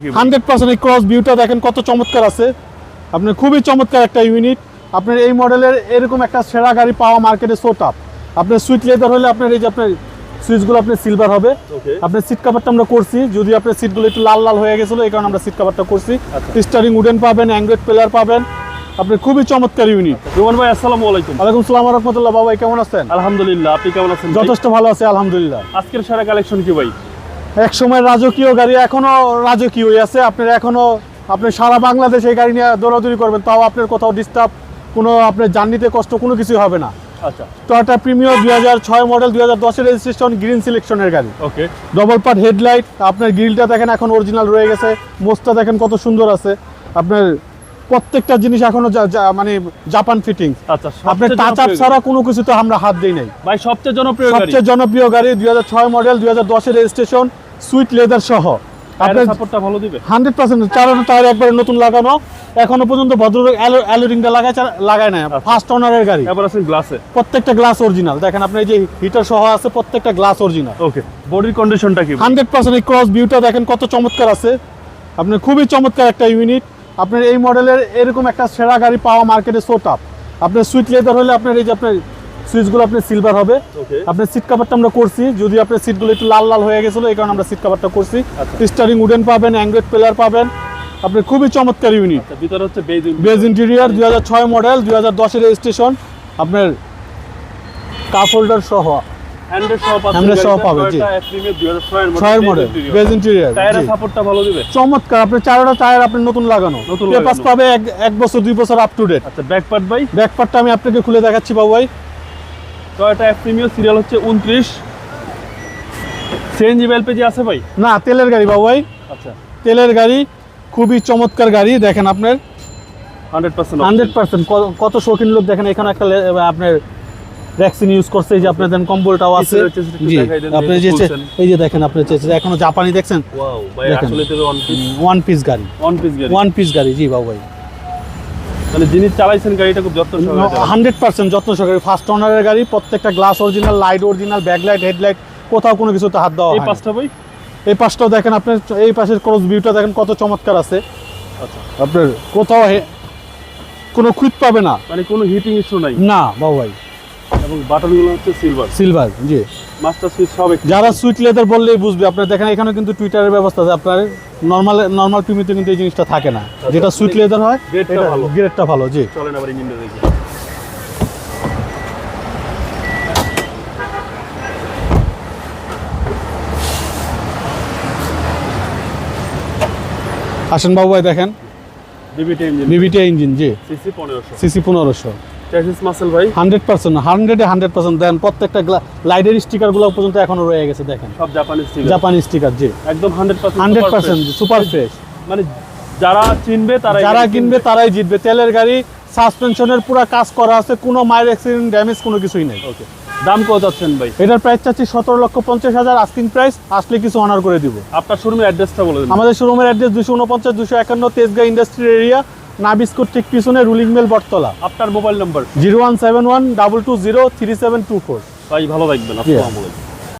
Hundred percent এই cross ভিউটা দেখেন কত চমৎকার আছে। আপনার খুবই চমৎকার একটা ইউনিট আপনার এই মডেলের এরকম একটা সেরা গাড়ি পাওয়া মার্কেটে সো টাপ আপনার সুইট লেদার হলে আপনার এই যে আপনার সুইচগুলো আপনার সিলভার হবে. আপনার সিট কাভারটা আমরা করছি। যদি আপনার সিটগুলো একটু লাল লাল হয়ে গেছিল এই কারণে আমরা সিট কাভারটা করছি। আচ্ছা। স্টারিং উডেন পাবেন অ্যান্ড্রয়েড প্লেয়ার পাবেন। আপনি খুবই চমৎকার ইউনিট রোমান ভাই আসসালামু আলাইকুম। আলাইকুম সালাম রহমতুল্লাহ। বাবাই কেমন আছেন? আলহামদুলিল্লাহ আপনি কেমন আছেন? যথেষ্ট ভালো আছে আলহামদুলিল্লাহ। আজকের সেরা কালেকশন কি ভাই? এক সময় রাজকীয় গাড়ি এখনও রাজকীয়ই আছে। আপনার এখনও আপনি সারা বাংলাদেশ এই গাড়ি নিয়ে দৌড়াদৌড়ি করবেন তাও আপনার কোথাও ডিস্টার্ব কোনো আপনার জার্নিতে কষ্ট কোনো কিছু হবে না। আচ্ছা। টয়টা প্রিমিয়ার দুই হাজার ছয় মডেল দুই হাজার দশের রেজিস্ট্রেশন গ্রিন সিলেকশনের গাড়ি। ওকে ডবল পার্ট হেডলাইট আপনার গ্রিলটা দেখেন এখন অরিজিনাল রয়ে গেছে। মোস্টটা দেখেন কত সুন্দর আছে। আপনার প্রত্যেকটা জিনিস এখনও মানে জাপান ফিটিং আচ্ছা আপনার সবচেয়ে টাচ আপ ছাড়া কোনো কিছুতে আমরা হাত দিই নাই। ভাই সবচেয়ে জনপ্রিয় গাড়ি। সবচেয়ে জনপ্রিয় গাড়ি দুই হাজার ছয় মডেল দুই হাজার দশের রেজিস্ট্রেশন সুইট লেদার সহ। আপনার সাপোর্টটা ভালো দিবে? হান্ড্রেড পার্সেন্ট চালানো টায়ার একবারে নতুন লাগানো। এখনও পর্যন্ত ভদ্রলোক অ্যালোরিংটা লাগায় লাগায় না আচ্ছা। ফার্স্ট ওনারের গাড়ি। এবার আছেন গ্লাসে প্রত্যেকটা গ্লাস অরিজিনাল দেখেন আপনি যে হিটার সহ আছে প্রত্যেকটা গ্লাস অরিজিনাল ওকে বডির কন্ডিশনটা কি এই ক্রস ভিউটা দেখেন কত চমৎকার আছে। আপনার খুবই চমৎকার একটা ইউনিট আপনার এই মডেলের এরকম একটা সেরা গাড়ি পাওয়া মার্কেটে সো টাপ আপনার সুইট লেদার হলে আপনার এই যে আপনার সুইচগুলো আপনার সিলভার হবে। আপনার সিট কাভারটা আমরা করছি। যদি আপনার সিটগুলো একটু লাল লাল হয়ে গেছিল এই কারণে আমরা সিট কাভারটা করছি। আচ্ছা। স্টারিং উডেন পাবেন অ্যান্ড্রয়েড পেলার পাবেন। আপনার খুবই চমৎকার ইউনিট আচ্ছা, ভিতরে হচ্ছে বেজ বেজ ইন্টেরিয়ার দুই হাজার ছয় মডেল দুই হাজার দশের রেজিস্ট্রেশন আপনার কাপ হোল্ডার সহ। হ্যান্ডেল সহ পাচ্ছেন Handle সহ গাড়িটা, পাবে, জি। Toyota Premium 2006 এর ছয়ের মডেল বেজ ইন্টেরিয়ার টায়ারের সাপোর্টটা ভালো দিবে? চমৎকার আপনার চারোটা টায়ার আপনি নতুন লাগানো নতুন পাবে এক এক বছর দুই বছর আপ টু ডেট আচ্ছা ব্যাক পার্ট ভাই? ব্যাক পার্টটা আমি আপনাকে খুলে দেখাচ্ছি বাবু ভাই। টয়োটা প্রিমিয়াম সিরিয়াল হচ্ছে 29 সিএনজি এলপিজি আছে ভাই? না তেলের গাড়ি বাবু ভাই। আচ্ছা। তেলের গাড়ি খুবই চমৎকার গাড়ি দেখেন আপনার। 100% হান্ড্রেড পার্সেন্ট কত শৌখিন লোক দেখেন এখানে একটা আপনার ভ্যাকসিন ইউজ করছে এই যে আপনার দেন কম্বলটাও আছে। জি আপনি যে এই যে দেখেন আপনি এখনও জাপানি দেখছেন? ওয়ান পিস গাড়ি। ওয়ান পিস গাড়ি। ওয়ান পিস গাড়ি জি বাবু ভাই। মানে যিনি চালাইছেন গাড়িটা খুব যত্ন সহকারে হান্ড্রেড পার্সেন্ট যত্ন সহকারে। ফার্স্ট ওনারের গাড়ি প্রত্যেকটা glass original light original backlight headlight কোথাও কোনো কিছুতে হাত দেওয়া এই ভাই এই পাশটাও দেখেন আপনার এই পাশের ক্রস ভিউটা দেখেন কত চমৎকার আছে। আচ্ছা। আপনার কোথাও কোনো খুঁত পাবে না। মানে কোনো হিটিং ইস্যু নাই। না বাবু ভাই। এবং বাটনগুলো হচ্ছে সিলভার সিলভার জি। মাস্টার সুইচ সব যারা লেদার বললেই বুঝবে। আপনার দেখেন এখানে কিন্তু টুইটারের ব্যবস্থা আছে। আপনার নর্মাল কিন্তু এই জিনিসটা থাকে না। যেটা সুইট লেদার হয় গ্রেডটা ভালো। গ্রেডটা ভালো জি। চলেন আবার ইঞ্জিনটা দেখি। আসেন বাবু ভাই দেখেন। বিবিটি ইঞ্জিন বিবিটি ইঞ্জিন জি। সিসি পনেরোশো। সিসি ভাই? হান্ড্রেড পার্সেন্ট হান্ড্রেডে হান্ড্রেড পার্সেন্ট। দেন প্রত্যেকটা লাইটের স্টিকারগুলো পর্যন্ত এখনও রয়ে গেছে দেখেন। সব জাপানি স্টিকার জাপানি স্টিকার জি। একদম hundred percent hundred percent super fresh মানে যারা চিনবে যারা কিনবে। তারাই জিতবে। তেলের গাড়ি সাসপেনশনের পুরো কাজ করা আছে কোনো মায়ের অ্যাক্সিডেন্ট ড্যামেজ কোনো কিছুই নেই। ওকে দাম কত যাচ্ছেন ভাই? এটার প্রাইস চাচ্ছি সতেরো লক্ষ পঞ্চাশ হাজার আস্কিং প্রাইস আসলে কিছু অনার করে দিব। আপনার শোরুমের অ্যাড্রেসটা বলে আমাদের শোরুমের অ্যাড্রেস দুশো উনপঞ্চাশ দুশো একান্ন তেজগাঁ ইন্ডাস্ট্রিয়াল এরিয়া নাবিস্কুট ঠিক পিছনে রুলিং মেল বটতলা আপনার mobile number zero one seven one double two zero three seven two four. ভাই ভালো থাকবেন আসসালামু আলাইকুম।